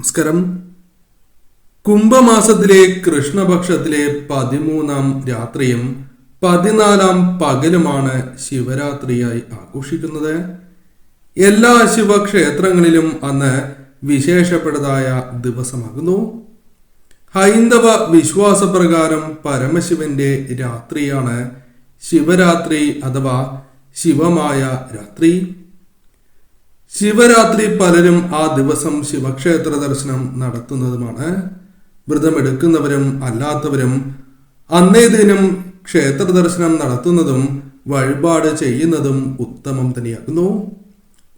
നമസ്കാരം. കുംഭമാസത്തിലെ കൃഷ്ണപക്ഷത്തിലെ പതിമൂന്നാം രാത്രിയും പതിനാലാം പകലുമാണ് ശിവരാത്രിയായി ആഘോഷിക്കുന്നത്. എല്ലാ ശിവക്ഷേത്രങ്ങളിലും അന്ന് വിശേഷപ്പെട്ടതായ ദിവസമാകുന്നു. ഹൈന്ദവ വിശ്വാസപ്രകാരം പരമശിവന്റെ രാത്രിയാണ് ശിവരാത്രി അഥവാ ശിവമായ രാത്രി. ശിവരാത്രി പലരും ആ ദിവസം ശിവക്ഷേത്ര ദർശനം നടത്തുന്നതുമാണ്. വ്രതമെടുക്കുന്നവരും അല്ലാത്തവരും അന്നേ ദിനം ക്ഷേത്ര ദർശനം നടത്തുന്നതും വഴിപാട് ചെയ്യുന്നതും ഉത്തമം തന്നെയാകുന്നു.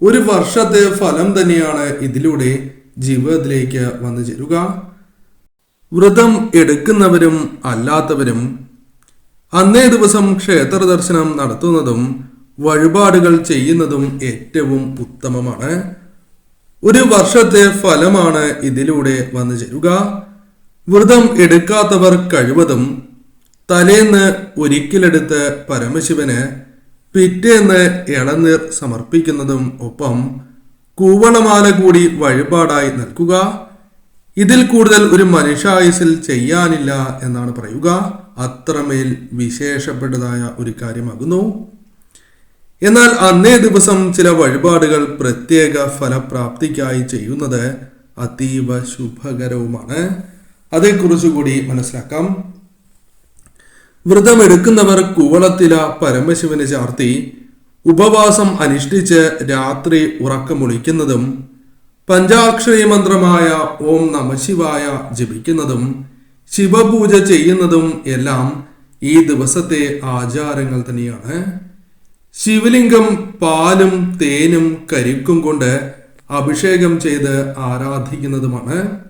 ഒരു വർഷത്തെ ഫലം തന്നെയാണ് ഇതിലൂടെ ജീവിതത്തിലേക്ക് വന്നു ചേരുക. വ്രതം എടുക്കുന്നവരും അല്ലാത്തവരും അന്നേ ദിവസം ക്ഷേത്ര ദർശനം നടത്തുന്നതും വഴിപാടുകൾ ചെയ്യുന്നതും ഏറ്റവും ഉത്തമമാണ്. ഒരു വർഷത്തെ ഫലമാണ് ഇതിലൂടെ വന്നു ചേരുക. വ്രതം എടുക്കാത്തവർ കഴിവതും തലേന്ന് ഒരിക്കലെടുത്ത് പരമശിവന് പിറ്റേന്ന് ഇളനീർ സമർപ്പിക്കുന്നതും ഒപ്പം കൂവളമാല കൂടി വഴിപാടായി നൽകുക. ഇതിൽ കൂടുതൽ ഒരു മനുഷ്യായുസിൽ ചെയ്യാനില്ല എന്നാണ് പറയുക. അത്രമേൽ വിശേഷപ്പെട്ടതായ ഒരു കാര്യമാകുന്നു. എന്നാൽ അന്നേ ദിവസം ചില വഴിപാടുകൾ പ്രത്യേക ഫലപ്രാപ്തിക്കായി ചെയ്യുന്നത് അതീവ ശുഭകരവുമാണ്. അതേക്കുറിച്ച് കൂടി മനസ്സിലാക്കാം. വ്രതമെടുക്കുന്നവർ കൂവളത്തില പരമശിവന് ചാർത്തി ഉപവാസം അനുഷ്ഠിച്ച് രാത്രി ഉറക്കമൊളിക്കുന്നതും പഞ്ചാക്ഷരി മന്ത്രമായ ഓം നമശിവായ ജപിക്കുന്നതും ശിവപൂജ ചെയ്യുന്നതും എല്ലാം ഈ ദിവസത്തെ ആചാരങ്ങൾ തന്നെയാണ്. ശിവലിംഗം പാലും തേനും കരിക്കും കൊണ്ട് അഭിഷേകം ചെയ്ത് ആരാധിക്കുന്നതുമാണ്.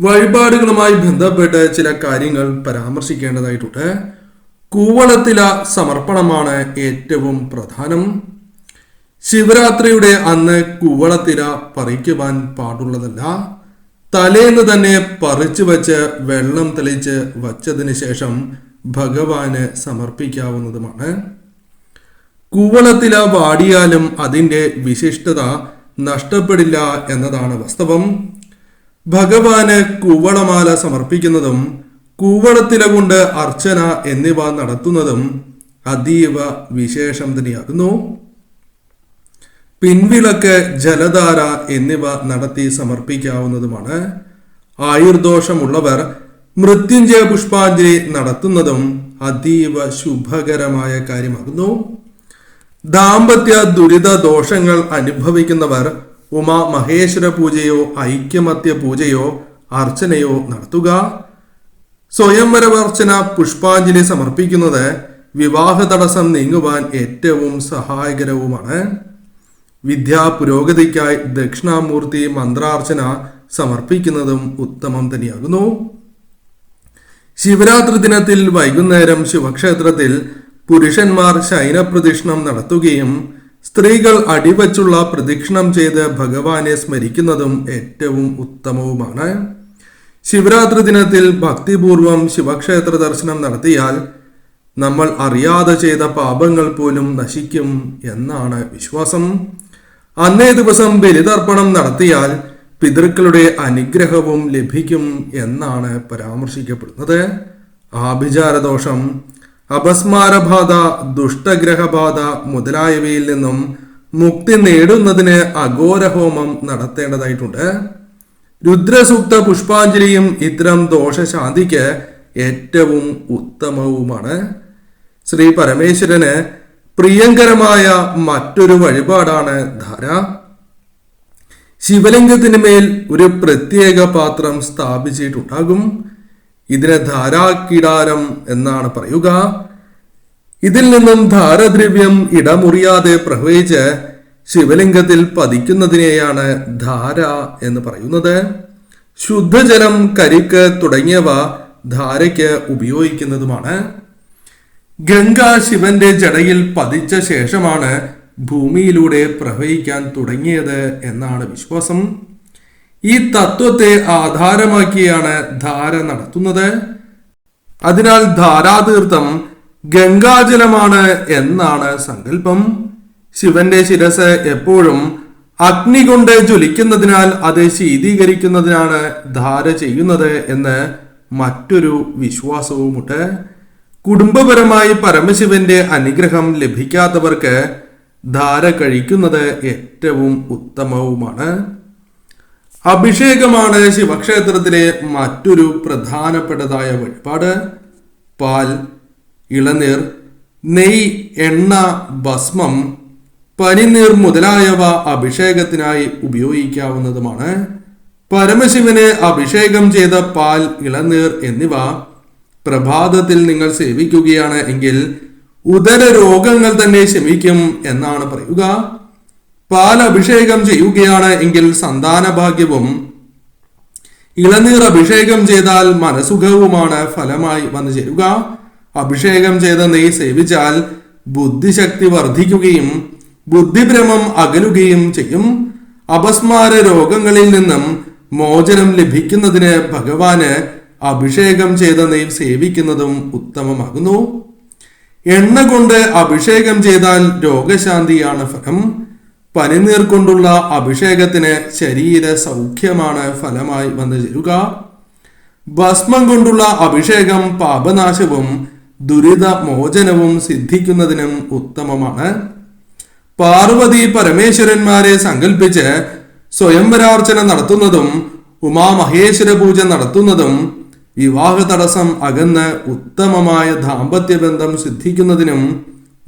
വഴിപാടുകളുമായി ബന്ധപ്പെട്ട് ചില കാര്യങ്ങൾ പരാമർശിക്കേണ്ടതായിട്ടുണ്ട്. കൂവളത്തില സമർപ്പണമാണ് ഏറ്റവും പ്രധാനം. ശിവരാത്രിയുടെ അന്ന് കൂവളത്തില പറിക്കുവാൻ പാടുള്ളതല്ല. തലേന്ന് തന്നെ പറിച്ചു വച്ച് വെള്ളം തെളിച്ച് വച്ചതിന് ശേഷം ഭഗവാന് സമർപ്പിക്കാവുന്നതുമാണ്. കൂവളത്തില വാടിയാലും അതിന്റെ വിശിഷ്ടത നഷ്ടപ്പെടില്ല എന്നതാണ് വാസ്തവം. ഭഗവാന് കൂവളമാല സമർപ്പിക്കുന്നതും കൂവളത്തില കൊണ്ട് അർച്ചന എന്നിവ നടത്തുന്നതും അതീവ വിശേഷം തന്നെയാകുന്നു. പിൻവിളക്ക് ജലധാര എന്നിവ നടത്തി സമർപ്പിക്കാവുന്നതുമാണ്. ആയുർദോഷമുള്ളവർ മൃത്യുഞ്ജയ പുഷ്പാഞ്ജലി നടത്തുന്നതും അതീവ ശുഭകരമായ കാര്യമാകുന്നു. ദാമ്പത്യ ദുരിത ദോഷങ്ങൾ അനുഭവിക്കുന്നവർ ഉമാ മഹേശ്വര പൂജയോ ഐക്യമത്യ പൂജയോ അർച്ചനയോ നടത്തുക. സ്വയംവരവർച്ചന പുഷ്പാഞ്ജലി സമർപ്പിക്കുന്നത് വിവാഹ തടസ്സം നീങ്ങുവാൻ ഏറ്റവും സഹായകരവുമാണ്. വിദ്യാ പുരോഗതിക്കായി ദക്ഷിണാമൂർത്തി മന്ത്രാർച്ചന സമർപ്പിക്കുന്നതും ഉത്തമം തന്നെയാകുന്നു. ശിവരാത്രി ദിനത്തിൽ വൈകുന്നേരം ശിവക്ഷേത്രത്തിൽ പുരുഷന്മാർ ശയനപ്രദക്ഷിണം നടത്തുകയും സ്ത്രീകൾ അടിവച്ചുള്ള പ്രദക്ഷിണം ചെയ്ത് ഭഗവാനെ സ്മരിക്കുന്നതും ഏറ്റവും ഉത്തമവുമാണ്. ശിവരാത്രി ദിനത്തിൽ ഭക്തിപൂർവം ശിവക്ഷേത്ര ദർശനം നടത്തിയാൽ നമ്മൾ അറിയാതെ ചെയ്ത പാപങ്ങൾ പോലും നശിക്കും എന്നാണ് വിശ്വാസം. അന്നേ ദിവസം ബലിതർപ്പണം നടത്തിയാൽ പിതൃക്കളുടെ അനുഗ്രഹവും ലഭിക്കും എന്നാണ് പരാമർശിക്കപ്പെടുന്നത്. ആഭിചാരദോഷം അപസ്മാരബാധ ദുഷ്ടഗ്രഹബാധ മുതലായവയിൽ നിന്നും മുക്തി നേടുന്നതിന് അഘോരഹോമം നടത്തേണ്ടതായിട്ടുണ്ട്. രുദ്രസൂക്ത പുഷ്പാഞ്ജലിയും ഇത്തരം ദോഷശാന്തിക്ക് ഏറ്റവും ഉത്തമവുമാണ്. ശ്രീ പരമേശ്വരന് പ്രിയങ്കരമായ മറ്റൊരു വഴിപാടാണ് ധാര. ശിവലിംഗത്തിന് മേൽ ഒരു പ്രത്യേക പാത്രം സ്ഥാപിച്ചിട്ടുണ്ടാകും. ഇതിന് ധാരാക്കിടാരം എന്നാണ് പറയുക. ഇതിൽ നിന്നും ധാരദ്രവ്യം ഇടമുറിയാതെ പ്രവഹിച്ച് ശിവലിംഗത്തിൽ പതിക്കുന്നതിനെയാണ് ധാര എന്ന് പറയുന്നത്. ശുദ്ധജലം കരിക്ക് തുടങ്ങിയവ ധാരയ്ക്ക് ഉപയോഗിക്കുന്നതുമാണ്. ഗംഗ ശിവന്റെ ജടയിൽ പതിച്ച ശേഷമാണ് ഭൂമിയിലൂടെ പ്രവഹിക്കാൻ തുടങ്ങിയത് എന്നാണ് വിശ്വാസം. ഈ തത്വത്തെ ആധാരമാക്കിയാണ് ധാര നടത്തുന്നത്. അതിനാൽ ധാരാതീർത്ഥം ഗംഗാജലമാണ് എന്നാണ് സങ്കല്പം. ശിവന്റെ ശിരസ് എപ്പോഴും അഗ്നി കൊണ്ട് ജ്വലിക്കുന്നതിനാൽ അത് ശീതീകരിക്കുന്നതിനാണ് ധാര ചെയ്യുന്നത് എന്ന് മറ്റൊരു വിശ്വാസവുമുണ്ട്. കുടുംബപരമായി പരമശിവന്റെ അനുഗ്രഹം ലഭിക്കാത്തവർക്ക് ധാര കഴിക്കുന്നത് ഏറ്റവും ഉത്തമവുമാണ്. അഭിഷേകമാണ് ശിവക്ഷേത്രത്തിലെ മറ്റൊരു പ്രധാനപ്പെട്ടതായ വഴിപാട്. പാൽ ഇളനീർ നെയ് എണ്ണ ഭസ്മം പനിനീർ മുതലായവ അഭിഷേകത്തിനായി ഉപയോഗിക്കാവുന്നതുമാണ്. പരമശിവന് അഭിഷേകം ചെയ്ത പാൽ ഇളനീർ എന്നിവ പ്രഭാതത്തിൽ നിങ്ങൾ സേവിക്കുകയാണ് എങ്കിൽ ഉദര രോഗങ്ങൾ തന്നെ ശമിക്കും എന്നാണ് പറയുക. പാൽ അഭിഷേകം ചെയ്യുകയാണ് എങ്കിൽ സന്താന ഭാഗ്യവും ഇളനീർ അഭിഷേകം ചെയ്താൽ മനസുഖവുമാണ് ഫലമായി വന്നു ചേരുക. അഭിഷേകം ചെയ്ത നെയ് സേവിച്ചാൽ ബുദ്ധിശക്തി വർദ്ധിക്കുകയും ബുദ്ധിഭ്രമം അകലുകയും ചെയ്യും. അപസ്മാര രോഗങ്ങളിൽ നിന്നും മോചനം ലഭിക്കുന്നതിന് ഭഗവാന് അഭിഷേകം ചെയ്ത നെയ് സേവിക്കുന്നതും ഉത്തമമാകുന്നു. എണ്ണ കൊണ്ട് അഭിഷേകം ചെയ്താൽ രോഗശാന്തിയാണ് ഫലം. പനിനീർ കൊണ്ടുള്ള അഭിഷേകത്തിന് ശരീര സൗഖ്യമാണ് ഫലമായി വന്നു ചേരുക. ഭസ്മം കൊണ്ടുള്ള അഭിഷേകം പാപനാശവും ദുരിത മോചനവും സിദ്ധിക്കുന്നതിനും ഉത്തമമാണ്. പാർവതി പരമേശ്വരന്മാരെ സങ്കല്പിച്ച് സ്വയംവരാർച്ചന നടത്തുന്നതും ഉമാമഹേശ്വര പൂജ നടത്തുന്നതും വിവാഹ തടസ്സം അകന്ന് ഉത്തമമായ ദാമ്പത്യ ബന്ധം സിദ്ധിക്കുന്നതിനും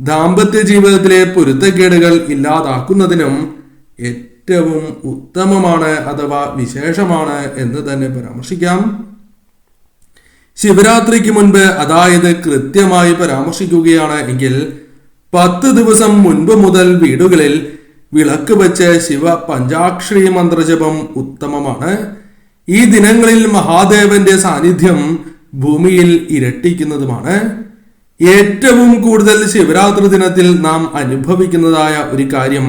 ദാമ്പത്യ ജീവിതത്തിലെ പൊരുത്തക്കേടുകൾ ഇല്ലാതാക്കുന്നതിനും ഏറ്റവും ഉത്തമമാണ് അഥവാ വിശേഷമാണ് എന്ന് തന്നെ പരാമർശിക്കാം. ശിവരാത്രിക്ക് മുൻപ് അതായത് കൃത്യമായി പരാമർശിക്കുകയാണ് എങ്കിൽ പത്ത് ദിവസം മുൻപ് മുതൽ വീടുകളിൽ വിളക്ക് വെച്ച് ശിവ പഞ്ചാക്ഷരി മന്ത്രജപം ഉത്തമമാണ്. ഈ ദിനങ്ങളിൽ മഹാദേവന്റെ സാന്നിധ്യം ഭൂമിയിൽ ഇരട്ടിക്കുന്നതുമാണ്. ഏറ്റവും കൂടുതൽ ശിവരാത്രി ദിനത്തിൽ നാം അനുഭവിക്കുന്നതായ ഒരു കാര്യം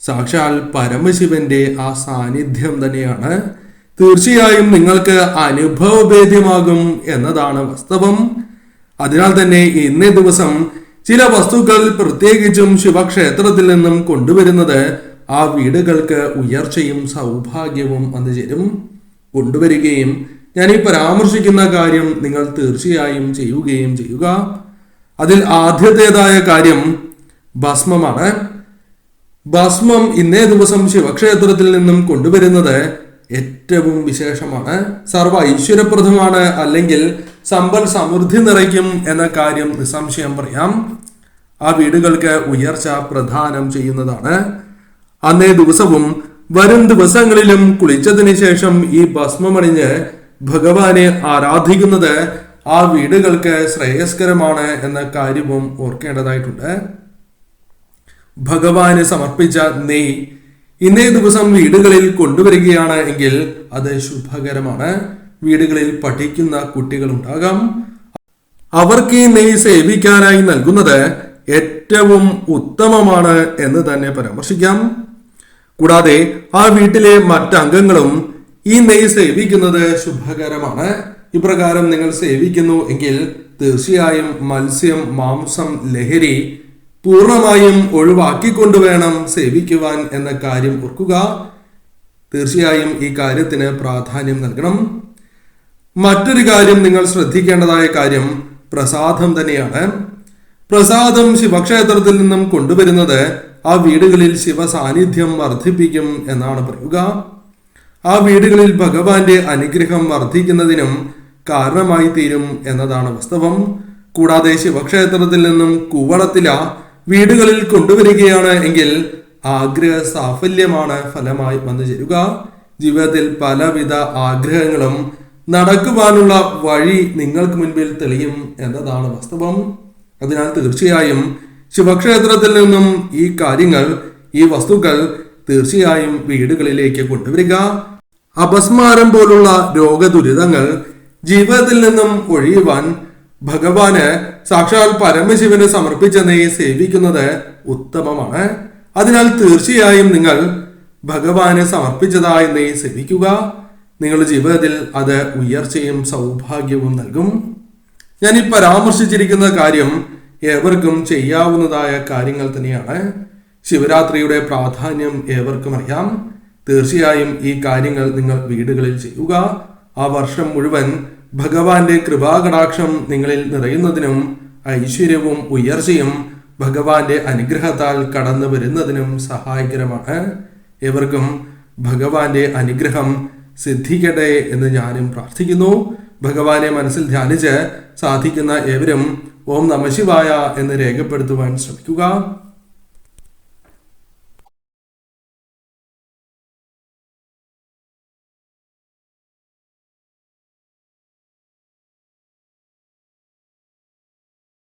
സാക്ഷാൽ പരമശിവന്റെ ആ സാന്നിധ്യം തന്നെയാണ്. തീർച്ചയായും നിങ്ങൾക്ക് അനുഭവഭേദ്യമാകും എന്നതാണ് വാസ്തവം. അതിനാൽ തന്നെ ഇന്നേ ദിവസം ചില വസ്തുക്കൾ പ്രത്യേകിച്ചും ശിവക്ഷേത്രത്തിൽ നിന്നും കൊണ്ടുവരുന്നത് ആ വീടുകൾക്ക് ഉയർച്ചയും സൗഭാഗ്യവും വന്നു ചേരും കൊണ്ടുവരികയും ഞാൻ ഈ പരാമർശിക്കുന്ന കാര്യം നിങ്ങൾ തീർച്ചയായും ചെയ്യുകയും ചെയ്യുക. അതിൽ ആദ്യത്തേതായ കാര്യം ഭസ്മമാണ്. ഭസ്മം ഇന്നേ ദിവസം ശിവക്ഷേത്രത്തിൽ നിന്നും കൊണ്ടുവരുന്നത് ഏറ്റവും വിശേഷമാണ്. സർവ ഐശ്വര്യപ്രദമാണ് അല്ലെങ്കിൽ സമ്പൽ സമൃദ്ധി നിറയ്ക്കും എന്ന കാര്യം നിസ്സംശയം പറയാം. ആ വീടുകൾക്ക് ഉയർച്ച പ്രധാനം ചെയ്യുന്നതാണ്. അന്നേ ദിവസവും വരും ദിവസങ്ങളിലും കുളിച്ചതിന് ശേഷം ഈ ഭസ്മമണിഞ്ഞ് ഭഗവാനെ ആരാധിക്കുന്നത് ആ വീടുകൾക്ക് ശ്രേയസ്കരമാണ് എന്ന കാര്യവും ഓർക്കേണ്ടതായിട്ടുണ്ട്. ഭഗവാന് സമർപ്പിച്ച നെയ് ഇന്നേ ദിവസം വീടുകളിൽ കൊണ്ടുവരികയാണ് എങ്കിൽ അത് ശുഭകരമാണ്. വീടുകളിൽ പഠിക്കുന്ന കുട്ടികൾ ഉണ്ടാകാം അവർക്ക് ഈ നെയ് സേവിക്കാനായി നൽകുന്നത് ഏറ്റവും ഉത്തമമാണ് എന്ന് തന്നെ പരാമർശിക്കാം. കൂടാതെ ആ വീട്ടിലെ മറ്റംഗങ്ങളും ഈ നെയ് സേവിക്കുന്നത് ശുഭകരമാണ്. ഇപ്രകാരം നിങ്ങൾ സേവിക്കുന്നു എങ്കിൽ തീർച്ചയായും മത്സ്യം മാംസം ലഹരി പൂർണമായും ഒഴിവാക്കിക്കൊണ്ട് വേണം സേവിക്കുവാൻ എന്ന കാര്യം ഓർക്കുക. തീർച്ചയായും ഈ കാര്യത്തിന് പ്രാധാന്യം നൽകണം. മറ്റൊരു കാര്യം നിങ്ങൾ ശ്രദ്ധിക്കേണ്ടതായ കാര്യം പ്രസാദം തന്നെയാണ്. പ്രസാദം ശിവക്ഷേത്രത്തിൽ നിന്നും കൊണ്ടുവരുന്നത് ആ വീടുകളിൽ ശിവസാന്നിധ്യം വർദ്ധിപ്പിക്കും എന്നാണ് പറയുക. ആ വീടുകളിൽ ഭഗവാന്റെ അനുഗ്രഹം വർദ്ധിക്കുന്നതിനും കാരണമായി തീരും എന്നതാണ് വാസ്തവം. കൂടാതെ ശിവക്ഷേത്രത്തിൽ നിന്നും കൂവളത്തില വീടുകളിൽ കൊണ്ടുവരികയാണ് എങ്കിൽ ആഗ്രഹ സാഫല്യമാണ് ഫലമായി വന്നു ചേരുക. ജീവിതത്തിൽ പലവിധ ആഗ്രഹങ്ങളും നടക്കുവാനുള്ള വഴി നിങ്ങൾക്ക് മുൻപിൽ തെളിയും എന്നതാണ് വാസ്തവം. അതിനാൽ തീർച്ചയായും ശിവക്ഷേത്രത്തിൽ നിന്നും ഈ കാര്യങ്ങൾ ഈ വസ്തുക്കൾ തീർച്ചയായും വീടുകളിലേക്ക് കൊണ്ടുവരിക. അപസ്മാരം പോലുള്ള രോഗദുരിതങ്ങൾ ജീവിതത്തിൽ നിന്നും ഒഴിയുവാൻ ഭഗവാന് സാക്ഷാൽ പരമശിവന് സമർപ്പിച്ച നെയ്യ് സേവിക്കുന്നത് ഉത്തമമാണ്. അതിനാൽ തീർച്ചയായും നിങ്ങൾ ഭഗവാന് സമർപ്പിച്ചതായി നെയ്യ് സേവിക്കുക. നിങ്ങളുടെ ജീവിതത്തിൽ അത് ഉയർച്ചയും സൗഭാഗ്യവും നൽകും. ഞാൻ ഈ പരാമർശിച്ചിരിക്കുന്ന കാര്യം ഏവർക്കും ചെയ്യാവുന്നതായ കാര്യങ്ങൾ തന്നെയാണ്. ശിവരാത്രിയുടെ പ്രാധാന്യം ഏവർക്കും അറിയാം. തീർച്ചയായും ഈ കാര്യങ്ങൾ നിങ്ങൾ വീടുകളിൽ ചെയ്യുക. ആ വർഷം മുഴുവൻ ഭഗവാന്റെ കൃപാകടാക്ഷം നിങ്ങളിൽ നിറയുന്നതിനും ഐശ്വര്യവും ഉയർച്ചയും ഭഗവാന്റെ അനുഗ്രഹത്താൽ കടന്നു വരുന്നതിനും സഹായകരമാണ്. ഏവർക്കും ഭഗവാന്റെ അനുഗ്രഹം സിദ്ധിക്കട്ടെ എന്ന് ഞാനും പ്രാർത്ഥിക്കുന്നു. ഭഗവാനെ മനസ്സിൽ ധ്യാനിച്ച് സാധിക്കുന്ന ഏവരും ഓം നമശിവായ എന്ന് രേഖപ്പെടുത്തുവാൻ ശ്രമിക്കുക.